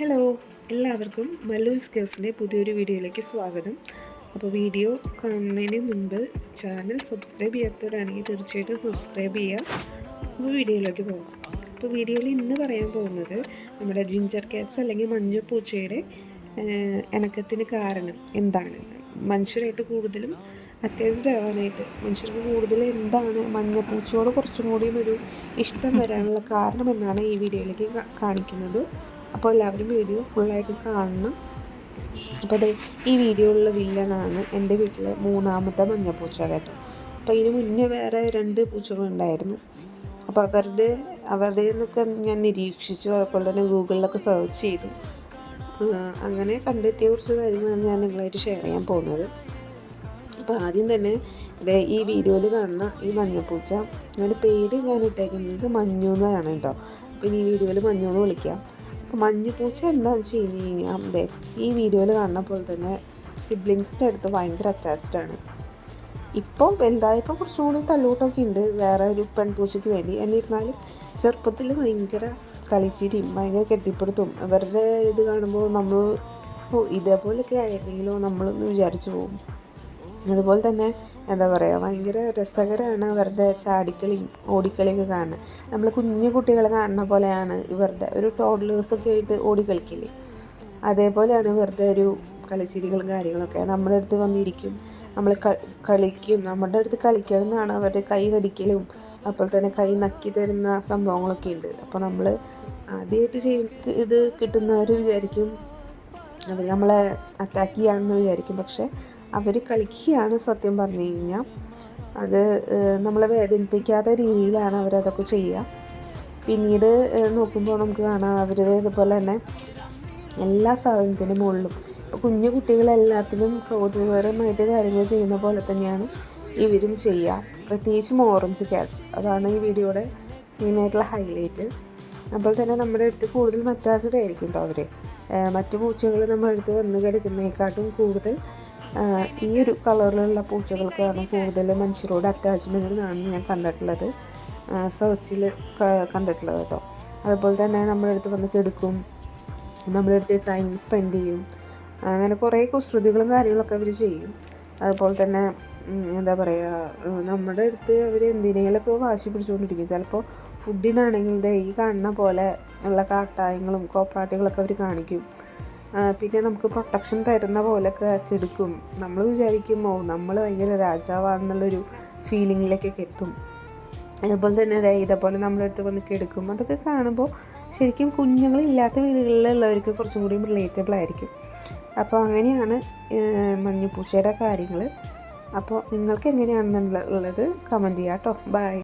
Hello എല്ലാവർക്കും മല്ലൂസ് കേസിന്റെ പുതിയൊരു വീഡിയോയിലേക്ക് സ്വാഗതം. അപ്പോൾ വീഡിയോ കാണുന്നതിന് മുൻപ് ചാനൽ സബ്സ്ക്രൈബ് ചെയ്യാത്തവരാണെങ്കിൽ തീർച്ചയായിട്ടും സബ്സ്ക്രൈബ് ചെയ്യുക. അപ്പോൾ വീഡിയോയിലേക്ക് പോകാം. അപ്പോൾ വീഡിയോയിൽ ഇന്ന് പറയാൻ പോകുന്നത് നമ്മുടെ ജിഞ്ചർ കാറ്റ്സ് അല്ലെങ്കിൽ മഞ്ഞപ്പൂച്ചയുടെ ഇണക്കത്തിന് കാരണം എന്താണ്? മനുഷ്യരായിട്ട് കൂടുതലും അറ്റാച്ച്ഡ് ആവാനായിട്ട് മനുഷ്യർക്ക് കൂടുതൽ എന്താണ് മഞ്ഞപ്പൂച്ചയോട് കുറച്ചും കൂടിയും ഒരു ഇഷ്ടം വരാനുള്ള കാരണം എന്നാണ് ഈ വീഡിയോയിലേക്ക് കാണിക്കുന്നത്. അപ്പോൾ എല്ലാവരും വീഡിയോ ഫുള്ളായിട്ട് കാണണം. അപ്പോൾ അതെ ഈ വീഡിയോയിലുള്ള വില്ലനാണ് എന്റെ വീട്ടിലെ മൂന്നാമത്തെ മഞ്ഞപ്പൂച്ച കേട്ടോ. അപ്പോൾ ഇതിന് മുന്നേ വേറെ രണ്ട് പൂച്ചകളുണ്ടായിരുന്നു അപ്പോൾ അവരുടെ അവരുടെ നിന്നൊക്കെ ഞാൻ നിരീക്ഷിച്ചു. അതുപോലെ തന്നെ ഗൂഗിളിലൊക്കെ സെർച്ച് ചെയ്തു. അങ്ങനെ കണ്ടെത്തിയ കുറച്ച് കാര്യങ്ങളാണ് ഞാൻ നിങ്ങളായിട്ട് ഷെയർ ചെയ്യാൻ പോകുന്നത്. അപ്പോൾ ആദ്യം തന്നെ ദേ ഈ വീഡിയോയിൽ കാണുന്ന ഈ മഞ്ഞപ്പൂച്ച അതിന്റെ പേര് ഞാൻ ഇട്ടേക്കുന്നത് മഞ്ഞു എന്നാണ് കേട്ടോ. അപ്പോൾ ഇനി ഈ വീഡിയോയിൽ മഞ്ഞു എന്ന് വിളിക്കാം. മഞ്ഞുപൂച്ച എന്താണെന്ന് വെച്ച് കഴിഞ്ഞ് കഴിഞ്ഞാൽ അതെ ഈ വീഡിയോയിൽ കാണുന്ന പോലെ തന്നെ സിബ്ലിങ്സിന്റെ അടുത്ത് ഭയങ്കര അറ്റാച്ച്ഡ് ആണ്. ഇപ്പോൾ വലുതായപ്പോൾ കുറച്ചും കൂടി തല്ലൂട്ടൊക്കെ ഉണ്ട് വേറെ ഒരു പെൺപൂച്ചയ്ക്ക് വേണ്ടി. എന്നിരുന്നാലും ചെറുപ്പത്തിൽ ഭയങ്കര കളിച്ചിരിയും ഭയങ്കര കെട്ടിപ്പിടുത്തും അവരുടെ ഇത് കാണുമ്പോൾ നമ്മൾ ഇതേപോലെയൊക്കെ ആയിരുന്നെങ്കിലോ നമ്മളൊന്ന് വിചാരിച്ചു പോകും. അതുപോലെ തന്നെ എന്താ പറയുക ഭയങ്കര രസകരമാണ് അവരുടെ ചാടിക്കളിയും ഓടിക്കളിയൊക്കെ കാണുന്നത് നമ്മൾ കുഞ്ഞു കുട്ടികൾ കാണുന്ന പോലെയാണ് ഇവരുടെ ഒരു ടോഡ്ലേഴ്സൊക്കെ ആയിട്ട് ഓടിക്കളിക്കില്ലേ അതേപോലെയാണ് ഇവരുടെ ഒരു കളിച്ചിരികളും കാര്യങ്ങളൊക്കെ. നമ്മുടെ അടുത്ത് വന്നിരിക്കും നമ്മൾ കളിക്കും. നമ്മുടെ അടുത്ത് കളിക്കണം എന്നാണ് അവരുടെ കൈ കടിക്കലും അതുപോലെ തന്നെ കൈ നക്കി തരുന്ന സംഭവങ്ങളൊക്കെ ഉണ്ട്. അപ്പോൾ നമ്മൾ ആദ്യമായിട്ട് ചെയ്ത് ഇത് കിട്ടുന്നവർ വിചാരിക്കും അവർ നമ്മളെ അറ്റാക്ക് ചെയ്യാണെന്ന് വിചാരിക്കും. പക്ഷെ അവർ കളിക്കുകയാണ് സത്യം പറഞ്ഞു കഴിഞ്ഞാൽ. അത് നമ്മളെ വേദനിപ്പിക്കാത്ത രീതിയിലാണ് അവരതൊക്കെ ചെയ്യുക. പിന്നീട് നോക്കുമ്പോൾ നമുക്ക് കാണാം അവർ ഇതുപോലെ തന്നെ എല്ലാ സാധനത്തിന്റെ മുകളിലും. കുഞ്ഞു കുട്ടികളെല്ലാത്തിനും കൗതുകപരമായിട്ട് കാര്യങ്ങൾ ചെയ്യുന്ന പോലെ തന്നെയാണ് ഇവരും ചെയ്യുക. പ്രത്യേകിച്ചും ഓറഞ്ച് ക്യാറ്റ്സ് അതാണ് ഈ വീഡിയോയുടെ മെയിനായിട്ടുള്ള ഹൈലൈറ്റ്. അപ്പോൾ തന്നെ നമ്മുടെ അടുത്ത് കൂടുതൽ മറ്റാസിഡായിരിക്കും കേട്ടോ അവർ മറ്റു പൂച്ചകൾ നമ്മുടെ അടുത്ത് വന്ന് കിടക്കുന്നതിനെക്കാട്ടും കൂടുതൽ ഈ ഒരു കളറിലുള്ള പൂച്ചകൾക്കാണ് കൂടുതൽ മനുഷ്യരോട് അറ്റാച്ച്മെന്റ് എന്നാണ് ഞാൻ കണ്ടിട്ടുള്ളത്. സെർച്ചിൽ കണ്ടിട്ടുള്ളത് കേട്ടോ അതുപോലെ തന്നെ നമ്മുടെ അടുത്ത് വന്ന് കെടുക്കും നമ്മുടെ അടുത്ത് ടൈം സ്പെൻഡ് ചെയ്യും അങ്ങനെ കുറേ കുസൃതികളും കാര്യങ്ങളൊക്കെ അവർ ചെയ്യും. അതുപോലെ തന്നെ എന്താ പറയുക നമ്മുടെ അടുത്ത് അവർ എന്തിനേലൊക്കെ വാശി പിടിച്ചുകൊണ്ടിരിക്കും. ചിലപ്പോൾ ഫുഡിനാണെങ്കിൽ ഈ കാണുന്ന പോലെ ഉള്ള കാട്ടായങ്ങളും കോപ്പാട്ടികളൊക്കെ അവർ കാണിക്കും. പിന്നെ നമുക്ക് പ്രൊട്ടക്ഷൻ തരുന്ന പോലൊക്കെ കിടക്കും. നമ്മൾ വിചാരിക്കുമ്പോൾ നമ്മൾ ഭയങ്കര രാജാവാണെന്നുള്ളൊരു ഫീലിങ്ങിലേക്കൊക്കെ എത്തും. അതുപോലെ തന്നെ അതെ ഇതേപോലെ നമ്മളെടുത്ത് വന്ന് കെടുക്കും. അതൊക്കെ കാണുമ്പോൾ ശരിക്കും കുഞ്ഞുങ്ങളില്ലാത്ത വീടുകളിലുള്ളവർക്ക് കുറച്ചും കൂടി റിലേറ്റബിൾ ആയിരിക്കും. അപ്പോൾ അങ്ങനെയാണ് മഞ്ഞുപൂച്ചയുടെ കാര്യങ്ങൾ അപ്പോൾ നിങ്ങൾക്ക് എങ്ങനെയാണെന്നുള്ളത് കമന്റ് ചെയ്യാം കേട്ടോ ബൈ